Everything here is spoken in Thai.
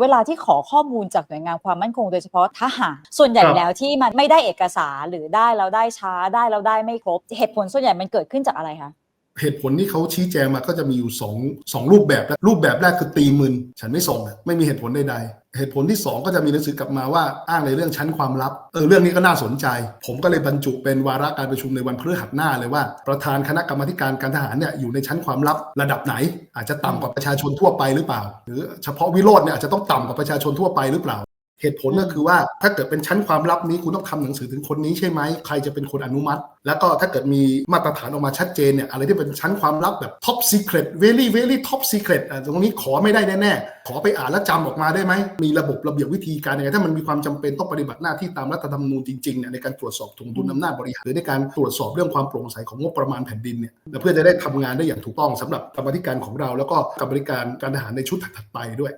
เวลาที่ขอข้อมูลจากหน่วยงานความมั่นคงโดยเฉพาะทหารส่วนใหญ่ครับแล้วที่มันไม่ได้เอกสารหรือได้แล้วได้ช้าได้แล้วได้ไม่ครบเหตุผลส่วนใหญ่มันเกิดขึ้นจากอะไรคะ เหตุผลที่เขาชี้แจงมาก็จะมีอยู่สองสองรูปแบบรูปแบบแรกคือตีมึน ฉันไม่ส่งไม่มีเหตุผลใดๆเหตุผลที่สองก็จะมีหนังสือกลับมาว่าอ้างในเรื่องชั้นความลับเออเรื่องนี้ก็น่าสนใจ ผมก็เลยบรรจุเป็นวาระการประชุมในวันพฤหัสหน้าเลยว่า ประธานคณะกรรมการการทหารเนี่ยอยู่ในชั้นความลับระดับไหน อาจจะต่ำกว่าประชาชนทั่วไปหรือเปล่า หรือเฉพาะวิโรจน์เนี่ยอาจจะต้องต่ำกว่าประชาชนทั่วไปหรือเปล่า เหตุผลก็คือว่าถ้าเกิดเป็นชั้นความลับนี้คุณต้องทำหนังสือถึงคนนี้ใช่ไหมใครจะเป็นคนอนุมัติ แล้วก็ถ้าเกิดมีมาตรฐานออกมาชัดเจนเนี่ยอะไรที่เป็นชั้นความลับแบบ top secret very very top secret อะตรงนี้ขอไม่ได้แน่ๆขอไปอ่านแล้วจำออกมาได้ไหมมีระบบระเบียบวิธีการยังไงถ้ามันมีความจำเป็นต้องปฏิบัติหน้าที่ตามรัฐธรรมนูญจริงๆเนี่ยในการตรวจสอบถงดุลอำนาจบริหารหรือในการตรวจสอบเรื่องความโปร่งใสของงบประมาณแผ่นดินเนี่ยและเพื่อจะได้ทำงานได้อย่างถูกต้องสำหรับกรรมาธิการของเรา แล้วก็กรรมาธิการการทหารในชุดถัดๆไปด้วย